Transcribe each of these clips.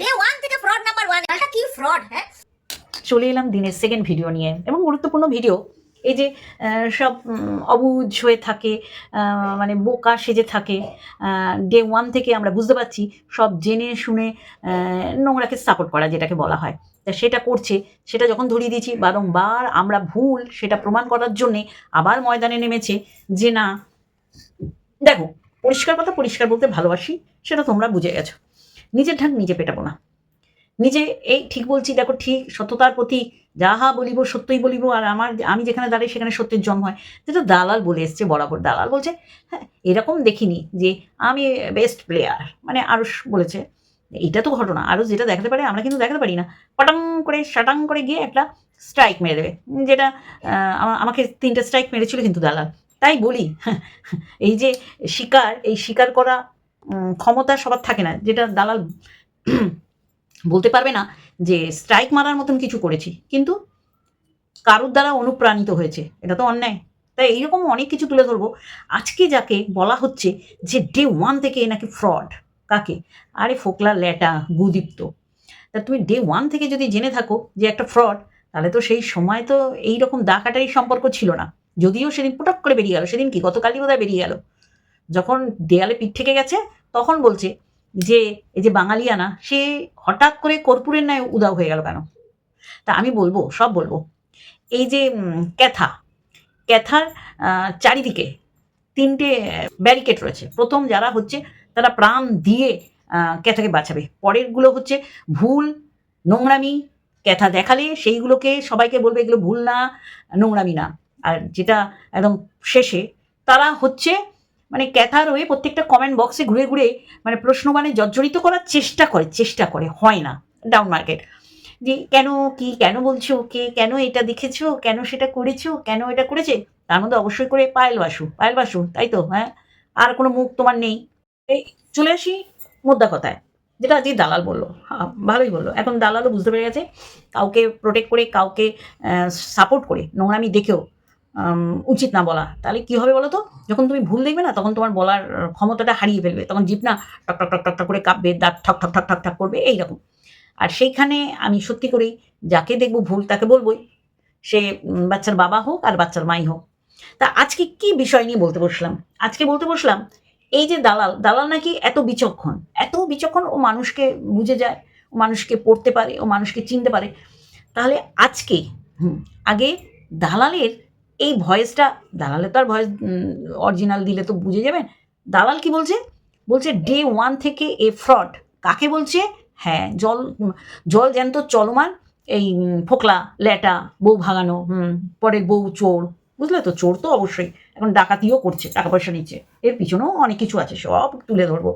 Day one থেকে fraud number one এটা কি ফ্রড হ্যাঁ? চলে এলাম দিনের সেকেন্ড ভিডিও নিয়ে। এবং গুরুত্বপূর্ণ ভিডিও এই যে সব অবুঝ হয়ে থাকে মানে বোকা সেজে থাকে ডে ওয়ান থেকে আমরা বুঝতে পারছি সব জেনে শুনে নোংরাকে সাপোর্ট করা যেটাকে বলা হয়। তা সেটা করছে, সেটা যখন ধরিয়ে দিয়েছি, বারংবার আমরা ভুল সেটা প্রমাণ করার জন্যে আবার ময়দানে নেমেছে যে না, দেখো, পরিষ্কার কথা পরিষ্কার বলতে ভালোবাসি, সেটা তোমরা বুঝে গেছো। নিজের ঢাক নিজে পেটাবো না। নিজে এই ঠিক বলছি, দেখো ঠিক সত্যতার প্রতি যাহা বলিব সত্যই বলিব, আর আমার আমি যেখানে দাঁড়াই সেখানে সত্যের জন্ম হয়। যেটা দালাল বলে এসছে, বরাবর দালাল বলছে হ্যাঁ এরকম দেখিনি যে আমি বেস্ট প্লেয়ার মানে আরুষ বলেছে। এটা তো ঘটনা আরও যেটা দেখাতে পারে আমরা কিন্তু দেখাতে পারি না। পটাং করে শাটাং করে গিয়ে একটা স্ট্রাইক মেরে দেবে, যেটা আমাকে তিনটে স্ট্রাইক মেরেছিল কিন্তু দালাল। তাই বলি এই যে শিকার, এই শিকার করা ক্ষমতা সবার থাকে না, যেটা দালাল বলতে পারবে না যে স্ট্রাইক মারার মতন কিছু করেছি। কিন্তু কারোর দ্বারা অনুপ্রাণিত হয়েছে, এটা তো অন্যায়। তাই এইরকম অনেক কিছু তুলে ধরবো। আজকে যাকে বলা হচ্ছে যে ডে ওয়ান থেকে নাকি ফ্রড কাকে? আরে ফোকলা ল্যাটা, গুদীপ্ত। তা তুমি ডে ওয়ান থেকে যদি জেনে থাকো যে একটা ফ্রড তাহলে তো সেই সময় তো এই রকম দাকাটারি সম্পর্ক ছিল না। যদিও সেদিন পটক করে বেরিয়ে গেল, সেদিন কি? গতকালই বোধহয় বেরিয়ে গেল। যখন দেয়ালে পিঠ থেকে গেছে, তখন বলছে যে, এই যে বাঙালিয়ানা সে হঠাৎ করে কর্পূরের ন্যায় উদাও হয়ে গেল কেন? তা আমি বলব, সব বলব। এই যে ক্যাথা, ক্যাথার চারিদিকে তিনটে ব্যারিকেড রয়েছে। প্রথম যারা হচ্ছে, তারা প্রাণ দিয়ে ক্যাথাকে বাঁচাবে। পরেরগুলো হচ্ছে ভুল, নোংরামি, ক্যাথা দেখালে সেইগুলোকে সবাইকে বলবে, এগুলো ভুল না, নোংরামি না। আর যেটা একদম শেষে, তারা হচ্ছে মানে ক্যাথার হয়ে প্রত্যেকটা কমেন্ট বক্সে ঘুরে ঘুরে মানে প্রশ্ন মানে জর্জরিত করার চেষ্টা করে চেষ্টা করে, হয় না ডাউন মার্কেট যে কেন, কি কেন বলছো, কে কেন এটা দেখেছ, কেন সেটা করেছ, কেন এটা করেছে, তার মধ্যে অবশ্যই করে পায়েল বাসু পায়েল বাসু, তাই তো হ্যাঁ? আর কোনো মুখ তোমার নেই। এই চলে আসি মোদ্দা কথায়, যেটা আজকে দালাল বলল। হ্যাঁ ভালোই বলল। এখন দালালও বুঝতে পেরে গেছে, কাউকে প্রোটেক্ট করে, কাউকে সাপোর্ট করে, নোংরামি দেখেও। উচিত না বলা। তাহলে কি হবে বলো তো যখন তুমি ভুল দেখবে না তখন তোমার বলার ক্ষমতাটা হারিয়ে ফেলবে। তখন জিপ না টক টক টক টক করে কাঁপবে দাঁত ঠক ঠক ঠক ঠক ঠক করবে এইরকম। আর সেইখানে আমি সত্যি করেই যাকে দেখব ভুল তাকে বলবই। সে বাচ্চার বাবা হোক আর বাচ্চার মাই হোক। তা আজকে কি বিষয় নিয়ে বলতে বসলাম? আজকে বলতে বসলাম এই যে দালাল দালাল নাকি এত বিচক্ষণ এত বিচক্ষণ ও মানুষকে বুঝে যায় ও মানুষকে পড়তে পারে ও মানুষকে চিনতে পারে। তাহলে আজকে হুম, আগে দালালের এই ভয়েসটা, দালালে তো আর ভয়েস অরিজিনাল দিলে তো বুঝে যাবেন। দালাল কি বলছে? বলছে ডে ওয়ান থেকে এ ফ্রড কাকে বলছে? হ্যাঁ জল জল জ্যান্ত চলমান, এই ফোকলা, ল্যাটা, বউ ভাগানো হুম, পরের বউ চোর। বুঝলে তো, চোর তো অবশ্যই। এখন ডাকাতিও করছে, টাকা পয়সা নিচ্ছে। এর পিছনেও অনেক কিছু আছে, সব তুলে ধরবো।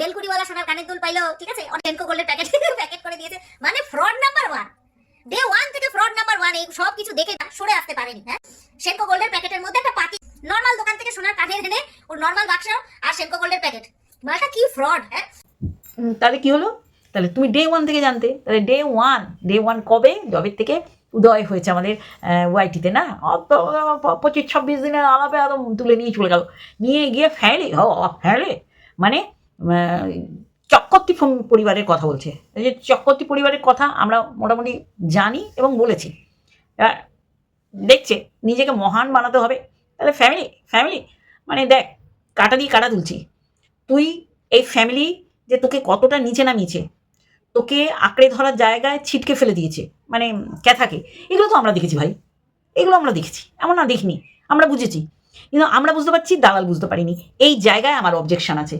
বেলকুড়িওয়ালা সোনার কানের দুল পাইলো, ঠিক আছে? অনেকো গোল্ডের প্যাকেট প্যাকেট করে দিয়েছে। মানে fraud number one day one থেকে ফ্রড নাম্বার ওয়ান এই সব কিছু দেখে সরে আসতে পারেনি হ্যাঁ? সেনকো গোল্ডের প্যাকেটের মধ্যে একটা পাতি নর্মাল দোকান থেকে সোনার কানের এনে ওর নর্মাল বাক্স আর সেনকো গোল্ডের প্যাকেট। মালটা কি ফ্রড হ্যাঁ? তাহলে কি হলো? তাহলে তুমি ডে ওয়ান থেকে জানতে, তাহলে ডে ওয়ান ডে ওয়ান কবে? জবের থেকে উদয় হয়েছে আমাদের ওয়াইটিতে না? পঁচিশ, ছাব্বিশ দিনের আলাপে একদম তুলে নিয়ে চলে গেল। নিয়ে গিয়ে ফেলে হ ফেলে? মানে চক্রবর্তী পরিবারের কথা বলছে। এই যে চক্রবর্তী পরিবারের কথা আমরা মোটামুটি জানি এবং বলেছি। দেখছে নিজেকে মহান বানাতে হবে। তাহলে ফ্যামিলি ফ্যামিলি মানে দেখ, কাটা দিয়ে কাটা তুলছি। তুই এই ফ্যামিলি যে তোকে কতটা নিচে নামিয়েছে, তোকে আঁকড়ে ধরার জায়গায় ছিটকে ফেলে দিয়েছে মানে ক্যাথাকে, এগুলো তো আমরা দেখেছি ভাই। এগুলো আমরা দেখেছি। এমন না দেখিনি। আমরা বুঝেছি। কিন্তু আমরা বুঝতে পারছি, দালাল বুঝতে পারিনি। এই জায়গায় আমার অবজেকশন আছে।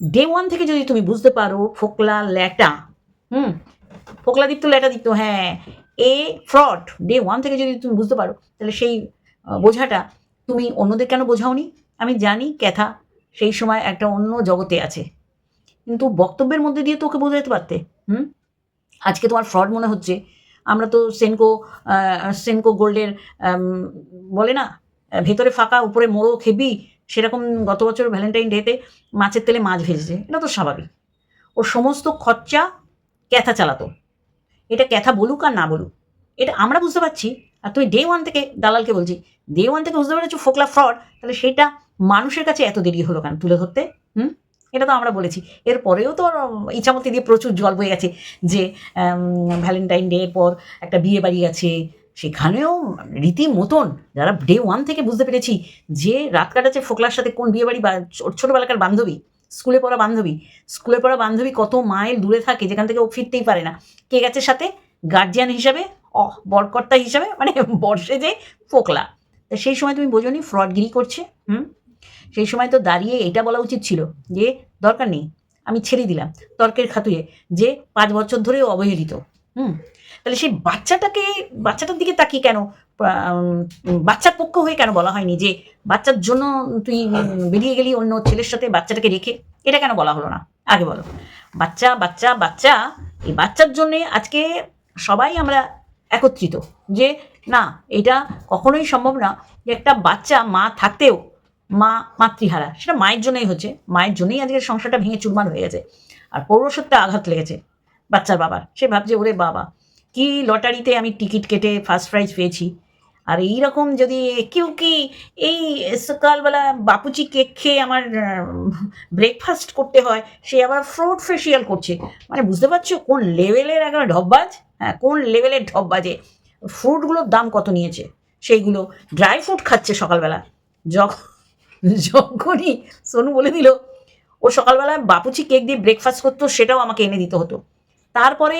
ডে ওয়ান থেকে যদি তুমি বুঝতে পারো, ফোকলা ল্যাটা, হুম, ফোকলা দীপ্ত ল্যাটা দীপ্ত হ্যাঁ এ ফ্রড ডে ওয়ান থেকে যদি তুমি বুঝতে পারো, তাহলে সেই বোঝাটা তুমি অন্যদের কেন বোঝাওনি? আমি জানি ক্যাথা সেই সময় একটা অন্য জগতে আছে। কিন্তু বক্তব্যের মধ্যে দিয়ে তোকে বোঝাতে পারতে, হুম? আজকে তোমার ফ্রড মনে হচ্ছে। আমরা তো সেনকো সেনকো গোল্ডের বলে না, ভেতরে ফাঁকা, উপরে মোড়ো খেবি সেরকম গত বছর ভ্যালেন্টাইন ডেতে মাছের তেলে মাছ ভেজেছে, এটা তো স্বাভাবিক। ওর সমস্ত খরচা ক্যাথা চালাতো। এটা ক্যাথা বলুক আর না বলুক, এটা আমরা বুঝতে পারছি। আর তুই ডে ওয়ান থেকে দালালকে বলছি ডে ওয়ান থেকে বুঝতে পেরেছ ফোকলা ফ্রড তাহলে সেটা মানুষের কাছে এত দেরি হলো কেন তুলে ধরতে? হুম? এটা তো আমরা বলেছি। এরপরেও তো ইচ্ছামতি দিয়ে প্রচুর জল বয়ে গেছে যে ভ্যালেন্টাইন ডে পর একটা বিয়ে বাড়ি আছে সেখানেও রীতি মতন যারা ডে ওয়ান থেকে বুঝতে পেরেছি যে রাত কাটাচ্ছে ফোকলার সাথে কোন বিয়ে বাড়ি বা ছোটবেলাকার বান্ধবী, স্কুলে পড়া বান্ধবী, স্কুলে পড়া বান্ধবী কত মাইল দূরে থাকে যেখান থেকে ও ফিরতেই পারে না। কে গেছে সাথে? গার্জিয়ান হিসাবে অ বরকর্তা হিসাবে মানে বর্ষে যে ফোকলা। তা সেই সময় তুমি বোঝনি ফ্রডগিরি করছে, হুম? সেই সময় তো দাঁড়িয়ে এটা বলা উচিত ছিল যে, দরকার নেই, আমি ছেড়ে দিলাম। তর্কের খাতুয়ে যে পাঁচ বছর ধরে অবহেলিত, হুম? তাহলে সেই বাচ্চাটাকে, বাচ্চাটার দিকে তাকিয়ে কেন? বাচ্চার পক্ষ হয়ে কেন বলা হয়নি যে বাচ্চার জন্য তুই বেরিয়ে গেলি অন্য ছেলের সাথে বাচ্চাটাকে রেখে? এটা কেন বলা হলো না? আগে বলো। বাচ্চা বাচ্চা বাচ্চা, এই বাচ্চার জন্যে আজকে সবাই আমরা একত্রিত যে না, এটা কখনোই সম্ভব না যে একটা বাচ্চা মা থাকতেও মা মাতৃহারা, সেটা মায়ের জন্যই হচ্ছে। মায়ের জন্যই আজকে সংসারটা ভেঙে চুরমার হয়ে গেছে। আর পৌরসত্বে আঘাত লেগেছে বাচ্চার বাবার। সে ভাবছে, ওরে বাবা। কি লটারিতে আমি টিকিট কেটে ফার্স্ট প্রাইজ পেয়েছি? আর এই রকম যদি কেউ কি এই সকালবেলা বাপুচি কেক খেয়ে আমার ব্রেকফাস্ট করতে হয়, সে আবার ফ্রুট ফেসিয়াল করছে। মানে বুঝতে পারছ কোন লেভেলের একটা ঢপবাজ? হ্যাঁ কোন লেভেলের ঢপবাজে? ফ্রুটগুলোর দাম কত নিয়েছে? সেইগুলো ড্রাই ফ্রুট খাচ্ছে সকালবেলা। যখন যখনই সোনু বলে দিল, ও সকালবেলায় বাপুচি কেক দিয়ে ব্রেকফাস্ট করতো, সেটাও আমাকে এনে দিতে হতো। তারপরে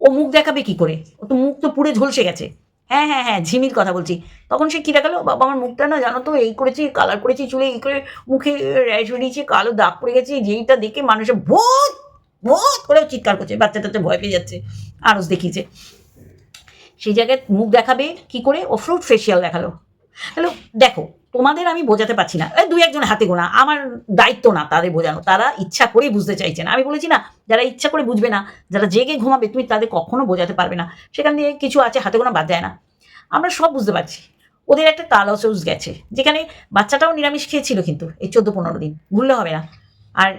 ও মুখ দেখাবে কি করে? ও তো মুখ তো পুড়ে ঝলসে গেছে। হ্যাঁ হ্যাঁ হ্যাঁ ঝিমির কথা বলছি। তখন সে কী দেখাল? বাবা, আমার মুখটা না জানো তো, এই করেছি, কালার করেছি চুলে, এই করে মুখে র্যাশ বেরিয়েছে, কালো দাগ পড়ে গেছে, যেইটা দেখে মানুষের ভূত ভূত করে চিৎকার করছে। বাচ্চা টাচ্চা ভয় পেয়ে যাচ্ছে, আরস দেখিয়েছে। সেই জায়গায় মুখ দেখাবে কি করে? ও ফ্রুট ফেসিয়াল দেখাল। হ্যালো, দেখো, তোমাদের আমি বোঝাতে পারছি না। দুই একজন হাতে গোনা, আমার দায়িত্ব না তাদের বোঝানো। তারা ইচ্ছা করেই বুঝতে চাইছে না। আমি বলেছি না, যারা ইচ্ছা করে বুঝবে না, যারা জেগে ঘুমাবে, তুমি তাদের কখনো বোঝাতে পারবে না। সেখান দিয়ে কিছু আছে, হাতে গোনা বাদ দেয় না। আমরা সব বুঝতে পারছি। ওদের একটা কালসৌস গেছে, যেখানে বাচ্চাটাও নিরামিষ খেয়েছিল কিন্তু, এই চোদ্দ পনেরো দিন। ভুললে হবে না। আর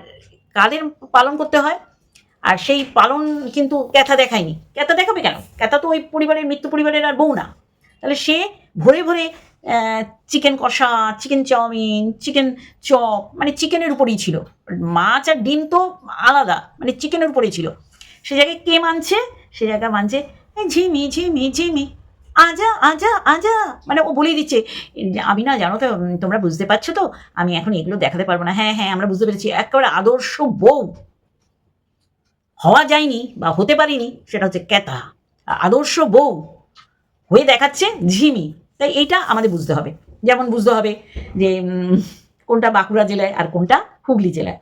কাদের পালন করতে হয়? আর সেই পালন কিন্তু ক্যাথা দেখায়নি। ক্যাথা দেখাবে কেন? ক্যাথা তো ওই পরিবারের, মৃত্যু পরিবারের আর বউ না। তাহলে সে ভরে ভরে চিকেন কষা চিকেন চাউমিন চিকেন চপ মানে চিকেনের উপরেই ছিল। মাছ আর ডিম তো আলাদা মানে চিকেনের উপরেই ছিল। সে জায়গায় কে মানছে? সে জায়গায় মানছে ঝিমি ঝিমি ঝিমি। আজা আজা আজা। মানে ও বলেই দিচ্ছে, আমি না, জানো তো, তোমরা বুঝতে পারছ তো, আমি এখন এগুলো দেখাতে পারব না। হ্যাঁ হ্যাঁ আমরা বুঝতে পেরেছি, একেবারে আদর্শ বউ। হওয়া যায়নি বা হতে পারিনি, সেটা হচ্ছে ক্যাতা। আদর্শ বউ। হয়ে দেখাচ্ছে ঝিমি। তাই এইটা আমাদের বুঝতে হবে। যেমন বুঝতে হবে যে কোনটা বাঁকুড়া জেলায় আর কোনটা হুগলি জেলায়।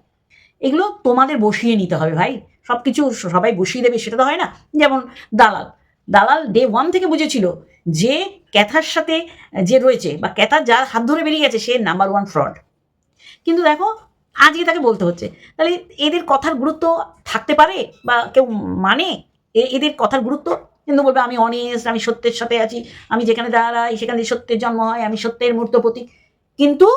এগুলো তোমাদের বসিয়ে নিতে হবে ভাই। সব কিছু সবাই বসিয়ে দেবে, সেটা তো হয় না। যেমন দালাল। দালাল ডে ওয়ান থেকে বুঝেছিল যে, ক্যাথার সাথে, যে রয়েছে বা ক্যাথার যার হাত ধরে বেরিয়ে গেছে, সে নাম্বার ওয়ান ফ্রড কিন্তু দেখো, আজকে তাকে বলতে হচ্ছে। তাহলে এদের কথার গুরুত্ব থাকতে পারে বা কেউ মানে? এদের কথার গুরুত্ব কিন্তু বলবে, আমি অনেস্ট আমি সত্যের সাথে আছি। আমি যেখানে দাঁড়াই, সেখানে সত্যের জন্ম হয়, আমি সত্যের মূর্ত প্রতীক। কিন্তু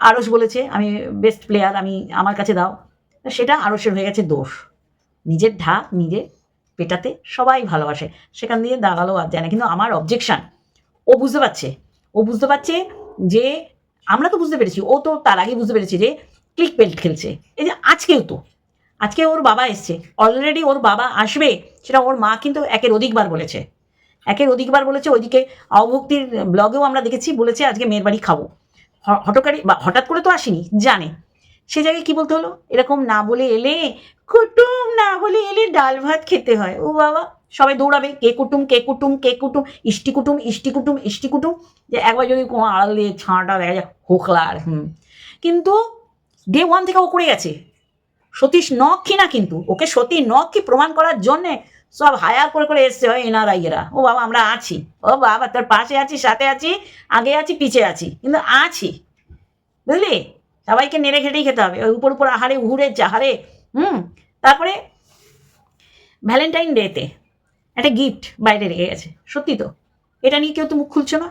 আরস বলেছে, আমি বেস্ট প্লেয়ার আমি আমার কাছে দাও। সেটা আরসের হয়ে গেছে দোষ। নিজের ঢাক নিজে পেটাতে সবাই ভালোবাসে। সেখান দিয়ে দাঁড়াল আর যায় না। কিন্তু আমার অবজেকশান ও বুঝতে পারছে। ও বুঝতে পারছে যে, আমরা তো বুঝতে পেরেছি, ও তো তার আগে বুঝতে পেরেছি যে ক্লিক বেল্ট খেলছে। এই যে আজকেও তো আজকে ওর বাবা এসছে। অলরেডি ওর বাবা আসবে, সেটা ওর মা কিন্তু একের অধিকবার বলেছে। একের অধিকবার বলেছে, ওইদিকে অভক্তির ব্লগেও আমরা দেখেছি, বলেছে আজকে মেয়ের বাড়ি খাব। হটকারি বা হঠাৎ করে তো আসেনি, জানে। সে জায়গায় কি বলতে হলো? এরকম না বলে এলে, কুটুম না বলে এলে ডাল ভাত খেতে হয়। ও বাবা, সবাই দৌড়াবে, কে কুটুম কে কুটুম কে কুটুম, ইষ্টি কুটুম ইষ্টি কুটুম ইষ্টি কুটুম। যে একবার যদি কোনো আড়াল দিয়ে ছাঁটা দেখা যায় হোকলার হুম। কিন্তু ডে ওয়ান থেকে ও করে গেছে। সতীশ নক্ষী না কিন্তু। ওকে সতী নক্ষী প্রমাণ করার জন্যে সব হায়ার করে করে এসছে হয় এনারাই এরা ও বাবা, আমরা আছি। ও বাবা, তোর পাশে আছি, সাথে আছি, আগে আছি, পিছে আছি, কিন্তু আছি। বুঝলি? সবাইকে নেড়ে ঘেটেই খেতে হবে। ওই উপর উপর আহারে, উহুরে চাহারে হুম? তারপরে ভ্যালেন্টাইন ডেতে একটা গিফট বাইরে রেখে গেছে। সত্যি তো? এটা নিয়ে কেউ তো মুখ খুলছো না?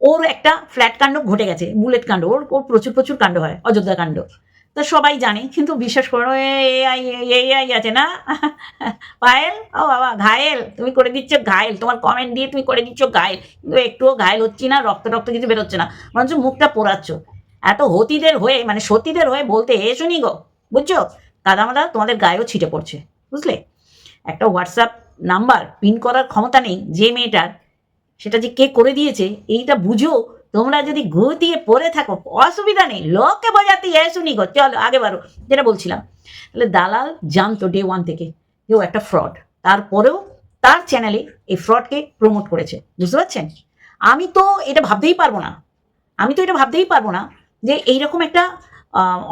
ওর একটা ফ্ল্যাট কাণ্ড ঘটে গেছে, বুলেট কাণ্ড। ওর ওর প্রচুর প্রচুর কাণ্ড হয়, অযোধ্যা কাণ্ড। তা সবাই জানে, কিন্তু বিশ্বাস করো এই আই আছে না? পায়েল? ও বাবা, ঘায়েল। তুমি করে দিচ্ছ ঘায়েল। তোমার কমেন্ট দিয়ে তুমি করে দিচ্ছ ঘায়েল। কিন্তু একটুও ঘায়েল হচ্ছি না, রক্ত রক্ত কিছু বেরোচ্ছে না। বরঞ্চ মুখটা পোড়াচ্ছ। এত হতিদের হয়ে মানে সতীদের হয়ে বলতে এ শুনি গো, বুঝছ? কাদামাদা তোমাদের গায়েও ছিটে পড়ছে, বুঝলে? একটা হোয়াটসঅ্যাপ নাম্বার পিন করার ক্ষমতা নেই যে মেয়েটার, সেটা যে কে করে দিয়েছে, এইটা বুঝো তোমরা যদি ঘুতিয়ে পড়ে থাকো, অসুবিধা নেই। লোককে বোঝাতে শুনি গো। চলো, আগে বারো। যেটা বলছিলাম, তাহলে দালাল জানতো ডে ওয়ান থেকে ও একটা ফ্রড তারপরেও তার চ্যানেলে এই ফ্রডকে প্রমোট করেছে। বুঝতে পারছেন? আমি তো এটা ভাবতেই পারব না। আমি তো এটা ভাবতেই পারব না যে এইরকম একটা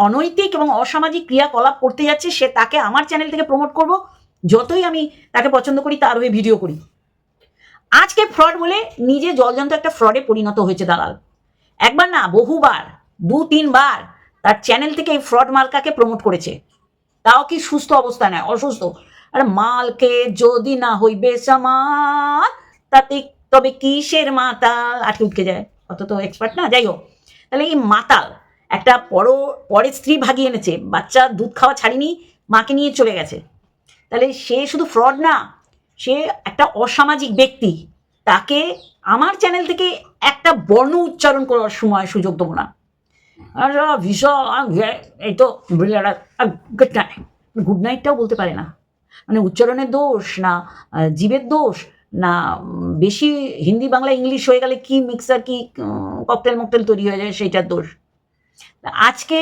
অনৈতিক এবং অসামাজিক ক্রিয়াকলাপ করতে যাচ্ছে, সে তাকে আমার চ্যানেল থেকে প্রমোট করব। যতই আমি তাকে পছন্দ করি, তার হয়ে ভিডিও করি। আজকে ফ্রড বলে নিজে জলজন্ত একটা ফ্রডে পরিণত হয়েছে দালাল। একবার না, বহুবার, দু, তিনবার তার চ্যানেল থেকে এই ফ্রড মালকাকে প্রমোট করেছে। তাও কি সুস্থ অবস্থা নয়, অসুস্থ। আরে মালকে যদি না হইবে সামাল, তাতে তবে কিসের মাতাল? আটকে উঠকে যায়, অত তো এক্সপার্ট না, যাই হোক। তাহলে এই মাতাল একটা পর, পরের স্ত্রী ভাগিয়ে এনেছে, বাচ্চা দুধ খাওয়া ছাড়িনি, মাকে নিয়ে চলে গেছে। তাহলে সে শুধু ফ্রড না সে একটা অসামাজিক ব্যক্তি। তাকে আমার চ্যানেল থেকে একটা বর্ণ উচ্চারণ করার সময় সুযোগ দেবো না। আর ভীষণ এই তো গুড নাইট গুড নাইটটাও বলতে পারে না। মানে উচ্চারণের দোষ না জীবের দোষ না বেশি হিন্দি, বাংলা, ইংলিশ হয়ে গেলে কি মিক্সার কি ককটেল মকটেল তৈরি হয়ে যায় সেইটার দোষ। আজকে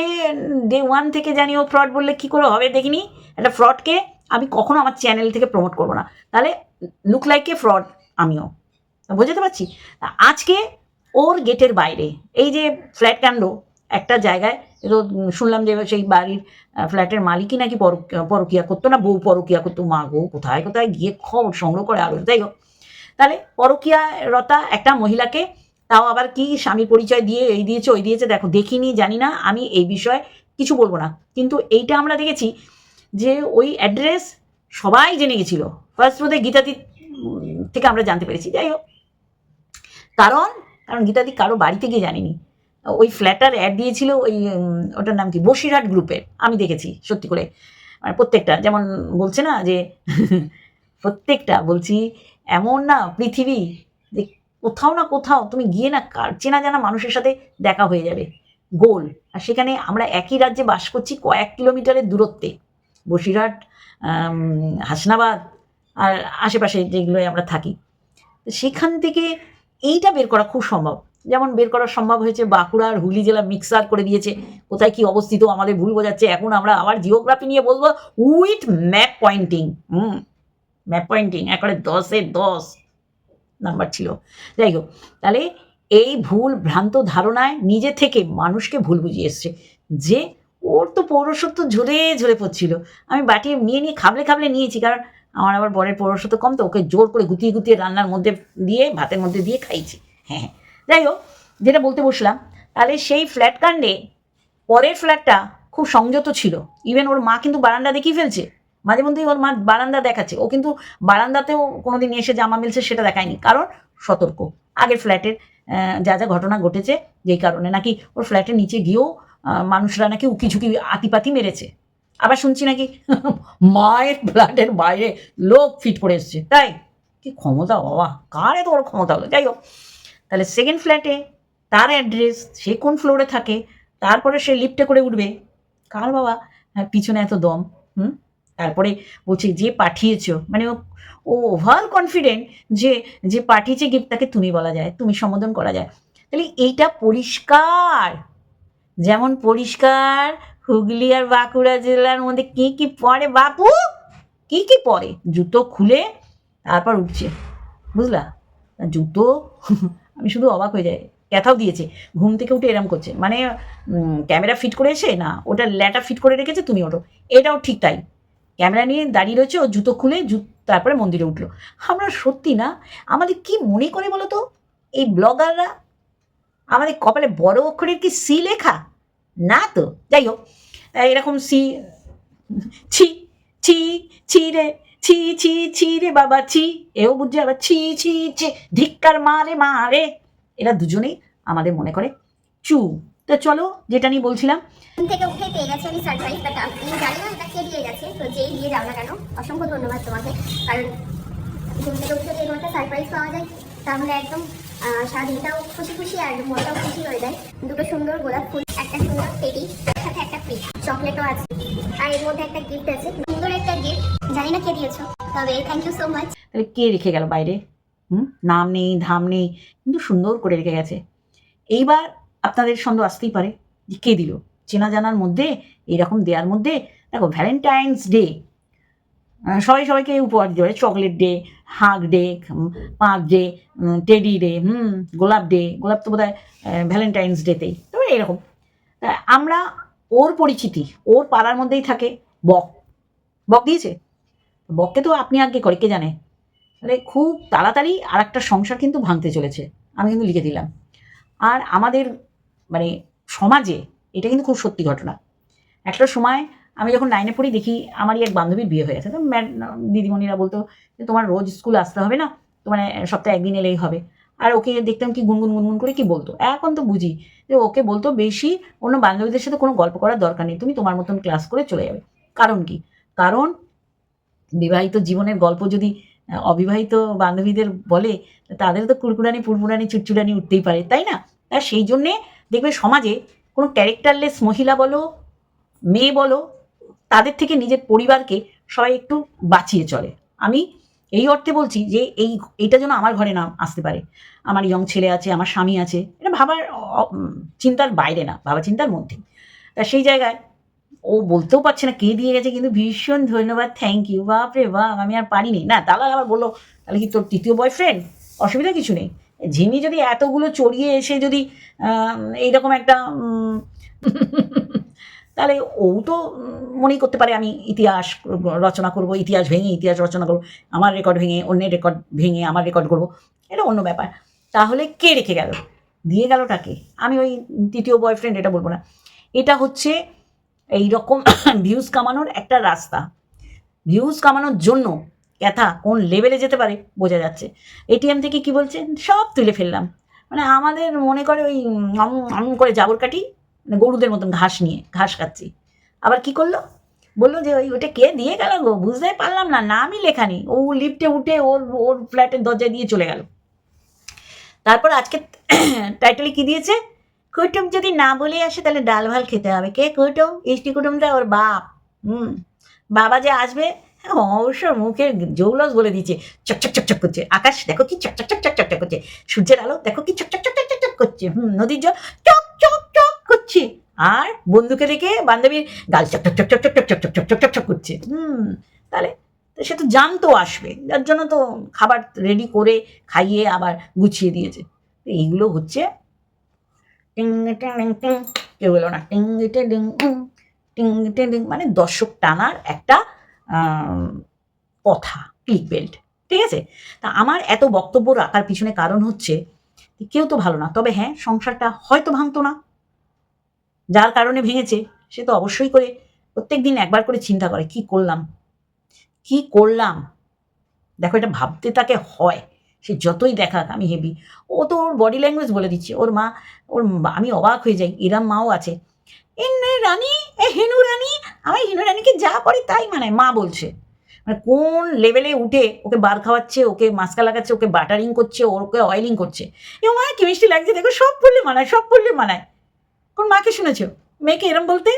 ডে ওয়ান থেকে জানি ও ফ্রড বললে কি করে হবে দেখিনি? একটা ফ্রডকে আমি কখনো আমার চ্যানেল থেকে প্রমোট করব না। তাহলে লুক লাইক এ ফ্রড আমিও। বুঝতে পারছি? আজকে ওর গেটের বাইরে, এই যে ফ্ল্যাট কাণ্ড একটা জায়গায় তো শুনলাম যে সেই বাড়ির ফ্ল্যাটের মালিকই নাকি পর- পরকিয়া করতো না, বউ পরকিয়া করতো, মা গো, কোথায় কোথায় গিয়ে খবর সংগ্রহ করে আরও। যাই হোক, তাহলে পরকিয়া রতা একটা মহিলাকে, তাও আবার কি স্বামী পরিচয় দিয়ে এই দিয়েছে, ওই দিয়েছে, দেখো, দেখিনি, জানি না, আমি এই বিষয়ে কিছু বলব না। কিন্তু এইটা আমরা দেখেছি যে ওই অ্যাড্রেস সবাই জেনে গেছিল। ফার্স্ট বোধে গীতাদি থেকে আমরা জানতে পেরেছি। যাই হোক। কারণ কারণ গীতাদি কারও বাড়িতে গিয়ে জানিনি। ওই ফ্ল্যাটার অ্যাড দিয়েছিল ওই ওটার নাম কি? বসিরহাট গ্রুপের আমি দেখেছি, সত্যি করে। মানে প্রত্যেকটা, যেমন বলছে না যে, প্রত্যেকটা বলছি, এমন না পৃথিবী যে কোথাও না কোথাও তুমি গিয়ে না কার- চেনা জানা মানুষের সাথে দেখা হয়ে যাবে। গোল। আর সেখানে আমরা একই রাজ্যে বাস করছি কয়েক কিলোমিটারের দূরত্বে। বসিরহাট হাসনাবাদ আর আশেপাশে যেগুলোয় আমরা থাকি। তো সেখান থেকে এইটা বের করা খুব সম্ভব। যেমন বের করা সম্ভব হয়েছে বাঁকুড়া আর হুগলি জেলা মিক্সার করে দিয়েছে। কোথায় কি অবস্থিত আমাদের ভুল বোঝাচ্ছে। এখন আমরা আবার জিওগ্রাফি নিয়ে বলব with map pointing. Hmm, map pointing, একবারে দশে দশ নাম্বার ছিল। যাই হোক, তাহলে এই ভুল ভ্রান্ত ধারণায় নিজে থেকে মানুষকে ভুল বুঝিয়ে এসছে যে ওর তো পৌরসত্ব ঝরে ঝরে পড়ছিল। আমি বাটি নিয়ে নিয়ে খাবলে খাবলে নিয়েছি, কারণ আমার আবার বরের পৌরসত্ব কম তো, ওকে জোর করে গুতিয়ে গুতিয়ে রান্নার মধ্যে দিয়ে, ভাতের মধ্যে দিয়ে খাইছি হ্যাঁ হ্যাঁ। যাই হোক, যেটা বলতে বসলাম, তাহলে সেই ফ্ল্যাট কাণ্ডে পরের ফ্ল্যাটটা খুব সংযত ছিল। ইভেন ওর মা কিন্তু বারান্দা দেখিয়ে ফেলছে। মাঝে মধ্যেই ওর মা বারান্দা দেখাচ্ছে। ও কিন্তু বারান্দাতেও কোনোদিন এসে জামা মিলছে সেটা দেখায়নি, কারণ সতর্ক। আগের ফ্ল্যাটের যা যা ঘটনা ঘটেছে, যেই কারণে নাকি ওর ফ্ল্যাটের নিচে গিয়েও মানুষরা নাকি উকি ঝুঁকি আতিপাতি মেরেছে। আবার শুনছি নাকি মায়ের ফ্ল্যাটের বাইরে লোক ফিট করে এসছে। তাই? কি ক্ষমতা বাবা? কার এত বড় ক্ষমতা হলো? যাই হোক তাহলে সেকেন্ড ফ্ল্যাটে তার অ্যাড্রেস সে কোন ফ্লোরে থাকে তারপরে সে লিফটে করে উঠবে। কার বাবা? হ্যাঁ, পিছনে এত দম হুম? তারপরে বলছে যে পাঠিয়েছো। মানে ও- ওভার কনফিডেন্ট যে যে পাঠিয়েছে গিফট তাকে তুমি বলা যায় তুমি সম্বোধন করা যায়। তাহলে এইটা পরিষ্কার। যেমন পরিষ্কার, হুগলি আর বাঁকুড়া জেলার মধ্যে কি কি পরে বাপু? কি কি পরে জুতো খুলে তারপর উঠছে, বুঝলা? জুতো? আমি শুধু অবাক হয়ে যাই, ক্যাথাও দিয়েছে, ঘুম থেকে উঠে এরম করছে। মানে ক্যামেরা ফিট করে এসে, না, ওটা ল্যাটা ফিট করে রেখেছে, তুমি ওঠো। এটাও ঠিক তাই। ক্যামেরা নিয়ে দাঁড়িয়ে রয়েছে, ও জুতো খুলে, জু, তারপরে মন্দিরে উঠল। আমরা সত্যি না, আমাদের কি মনে করে বলো তো এই ব্লগাররা, আমাদের কপালে বড় অক্ষরের কি সি লেখা? না তো যাই হোক এরকম সি, ছি ছি ছি রে, ছি ছি ছি রে বাবা, ছি। এও বুঝছে আবার ছি ছি ছি, ধিক্কার মারে মারে। এরা দুজনেই আমাদের মনে করে চু। তো চলো, যেটা নিয়ে বলছিলাম। থেকে উঠে পেয়ে গেছে আমি সারপ্রাইজ বাট আমি জানি না, এটা কে দিয়ে গেছে? তো যেই দিয়ে যাও না কেন, অসংখ্য ধন্যবাদ তোমাকে। কারণ ঘুম থেকে উঠে কোনো সারপ্রাইজ পাওয়া যায়। তাহলে একদম আহ, সারাদিনটাও খুশি খুশি আর মনটাও খুশি হয়ে যায়। দুটো সুন্দর গোলাপ ফুল একটা সুন্দর তার সাথে একটা ফ্রি চকলেটও আছে। আর এর মধ্যে একটা গিফট আছে। সুন্দর একটা গিফট জানি না কে দিয়েছ তবে থ্যাংক ইউ সো মাচ তাহলে কে রেখে গেল বাইরে? হুম? নাম নেই ধাম নেই কিন্তু সুন্দর করে রেখে গেছে। এইবার আপনাদের সন্দেহ আসতেই পারে কে দিল। চেনা জানার মধ্যে এরকম দেওয়ার মধ্যে দেখো ভ্যালেন্টাইন্স ডে সবাই সবাইকে উপহার দিতে পারে। চকলেট ডে হাগ ডে পাঁচ ডে টেডি ডে হুম, গোলাপ ডে গোলাপ তো বোধ হয় ভ্যালেন্টাইন্স ডেতেই তবে এরকম। আমরা ওর পরিচিতি, ওর পাড়ার মধ্যেই থাকে বক। বক দিয়েছে? বককে তো আপনি আগে করে, কে জানে? মানে খুব তাড়াতাড়ি আর একটা সংসার কিন্তু ভাঙতে চলেছে। আমি কিন্তু লিখে দিলাম। আর আমাদের মানে সমাজে এটা কিন্তু খুব সত্যি ঘটনা। একটা সময় আমি যখন নাইনে পড়ি, দেখি আমারই এক বান্ধবীর বিয়ে হয়ে গেছে। তো দিদিমণিরা বলতো যে, তোমার রোজ স্কুল আসতে হবে না? তোমার সপ্তাহে একদিন এলেই হবে। আর ওকে দেখতাম কি গুনগুন গুনগুন করে কি বলতো। এখন তো বুঝি যে, ওকে বলতো বেশি অন্য বান্ধবীদের সাথে কোনো গল্প করার দরকার নেই। তুমি তোমার মতন ক্লাস করে চলে যাবে। কারণ কি? কারণ বিবাহিত জীবনের গল্প যদি অবিবাহিত বান্ধবীদের বলে, তাদের তো কুরকুরানি পুরপুরানি চুটচুড়ানি উঠতেই পারে, তাই না? তা সেই জন্যে দেখবে সমাজে কোনো ক্যারেক্টারলেস মহিলা বলো, মেয়ে বলো তাদের থেকে নিজের পরিবারকে সবাই একটু বাঁচিয়ে চলে। আমি এই অর্থে বলছি যে এই এটা যেন আমার ঘরে না আসতে পারে। আমার ইয়ং ছেলে আছে, আমার স্বামী আছে, এটা ভাবার চিন্তার বাইরে না ভাবা চিন্তার মধ্যে। তা সেই জায়গায় ও বলতেও পারছে না কে দিয়ে গেছে, কিন্তু ভীষণ ধন্যবাদ থ্যাংক ইউ বাপরে বাপ, আমি আর পারিনি। না দালাল আবার বলল, তাহলে কি তোর তৃতীয় বয়ফ্রেন্ড অসুবিধা কিছু নেই। ঝিমি যদি এতগুলো চড়িয়ে এসে যদি এইরকম একটা তাহলে ও তো মনেই করতে পারে আমি ইতিহাস রচনা করব, ইতিহাস ভেঙে ইতিহাস রচনা করব, আমার রেকর্ড ভেঙে, অন্যের রেকর্ড ভেঙে আমার রেকর্ড করব, এটা অন্য ব্যাপার। তাহলে কে রেখে গেল? দিয়ে গেলটাকে আমি ওই তৃতীয় বয়ফ্রেন্ড এটা বলব না। এটা হচ্ছে এই রকম ভিউজ কামানোর একটা রাস্তা। ভিউজ কামানোর জন্য ক্যাথা কোন লেভেলে যেতে পারে বোঝা যাচ্ছে। এটিএম থেকে কি বলছে? সব তুলে ফেললাম। মানে আমাদের মনে করে ওই আম করে জাবর কাটি মানে গরুদের মতন ঘাস নিয়ে ঘাস খাচ্ছি আবার কি করল বলল যে ওই ওটা কে দিয়ে গেল গো বুঝতে পারলাম না নামই লেখা নেই ও লিফটে উঠে ওর ওর ফ্ল্যাটের দরজায় দিয়ে চলে গেল তারপর আজকে টাইটেলে কি দিয়েছে কুটুম যদি না বলে আসে তাহলে ডাল ভালো খেতে হবে কে কুটুম ইষ্টি কুটুমটা ওর বাপ হুম বাবা যে আসবে হ্যাঁ, অবশ্য মুখের জৌলস বলে দিচ্ছে চকচক চকচক করছে আকাশ দেখো কি চকচক চকচক চকচক করছে সূর্যের আলো দেখো কি চকচক চকচক চকচক করছে হুম নদীর জল চক করছে আর বন্ধুকে দেখে বান্ধবীর গাল চক চক চক চক চক চক চক চক চক চক চক করছে হুম তাহলে সে তো জানতো আসবে যার জন্য তো খাবার রেডি করে খাইয়ে আবার গুছিয়ে দিয়েছে এইগুলো হচ্ছে কেউ এলো না টিং টিং টিং উম, টিং টিং টিং মানে দর্শক টানার একটা কথা ক্লিক বেল্ট ঠিক আছে তা আমার এত বক্তব্য রাখার পিছনে কারণ হচ্ছে কেউ তো ভালো না তবে হ্যাঁ সংসারটা হয়তো ভাঙতো না যার কারণে ভেঙেছে, সে তো অবশ্যই করে প্রত্যেক দিন একবার করে চিন্তা করে, কি করলাম? কি করলাম? দেখো, এটা ভাবতে তাকে হয়, সে যতই দেখাক, আমি হেভি ও তো ওর বডি ল্যাঙ্গুয়েজ বলে দিচ্ছে, ওর মা, ওর আমি অবাক হয়ে যাই এরম মাও আছে। এ রানী, এ হেনু রানী আমি হেনু রানীকে যা পড়ি তাই মানায়, মা বলছে। মানে কোন লেভেলে উঠে ওকে বার খাওয়াচ্ছে, ওকে মাস্কা লাগাচ্ছে, ওকে বাটারিং করছে, ওকে অয়েলিং করছে? এ মা কি মিষ্টি লাগছে, দেখো, সব পড়লে মানায়, সব পড়লে মানায়। কোন মাকে শুনেছো? মেয়েকে এরম বলতে?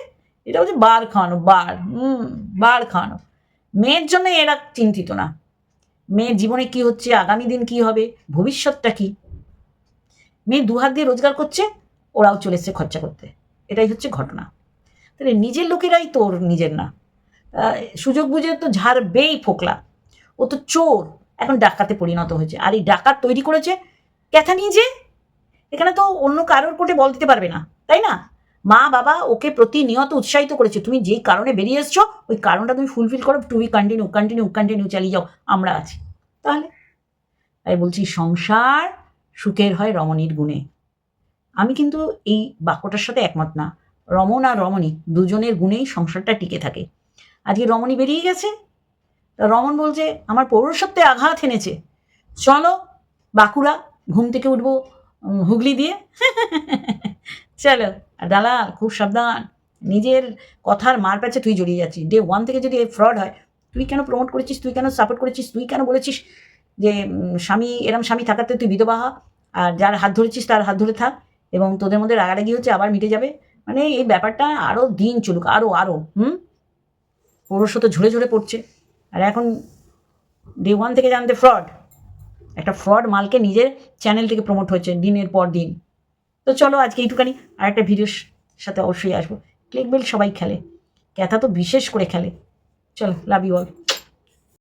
এটা হচ্ছে বার খাওয়ানো, বার। হুম, বার খাওয়ানো। মেয়ের জন্য এরা চিন্তিত না। মেয়ের জীবনে কি হচ্ছে, আগামী দিন কি হবে, ভবিষ্যৎটা কি? মেয়ে দু হাত দিয়ে রোজগার করছে, ওরাও চলে এসছে খরচা করতে। এটাই হচ্ছে ঘটনা। তাহলে নিজের লোকেরাই তোর নিজের না। সুযোগ বুঝে তো ঝাড়বেই ফোকলা। ও তো চোর। এখন ডাকাতে পরিণত হয়েছে। আর এই ডাকাত তৈরি করেছে, ক্যাথা নিজে এখানে তো অন্য কারোর কোটে বল দিতে পারবে না। তাই না? মা, বাবা ওকে প্রতিনিয়ত উৎসাহিত করেছে। তুমি যেই কারণে বেরিয়ে এসছো, ওই কারণটা তুমি ফুলফিল করো। টু কন্টিনিউ কন্টিনিউ কন্টিনিউ চালিয়ে যাও। আমরা আছি। তাহলে? তাই বলছি, সংসার সুখের হয় রমণীর গুণে। আমি কিন্তু এই বাক্যটার সাথে একমত না। রমণ আর রমণী দুজনের গুণেই সংসারটা টিকে থাকে। আজকে রমণী বেরিয়ে গেছে। তা রমণ বলছে, আমার পৌরসত্বে আঘাত এনেছে। চলো বাঁকুড়া, ঘুম থেকে উঠবো, হুগলি দিয়ে। চলো দালাল খুব সাবধান। নিজের কথার মার প্যাচে তুই জড়িয়ে যাচ্ছিস। ডে ওয়ান থেকে যদি ফ্রড হয়, তুই কেন প্রমোট করেছিস? তুই কেন সাপোর্ট করেছিস? তুই কেন বলেছিস যে স্বামী, এরম স্বামী থাকাতে তুই বিধবা হ? আর যার হাত ধরেছিস, তার হাত ধরে থাক। এবং তোদের মধ্যে রাগারাগি হচ্ছে, আবার মিটে যাবে। মানে এই ব্যাপারটা আরও দিন চলুক আরও আরও হুম? পৌরস্য তো ঝরে ঝরে পড়ছে। আর এখন ডে ওয়ান থেকে জানতে ফ্রড একটা ফ্রড মালকে নিজের চ্যানেল থেকে প্রমোট হচ্ছে দিনের পর দিন। তো চলো আজকে এইটুখানি আর একটা ভিডিওর সাথে অবশ্যই আসব। ক্লিক বেল সবাই খেলে। ক্যাথা তো বিশেষ করে খেলে। চলো লাভ ইউ অল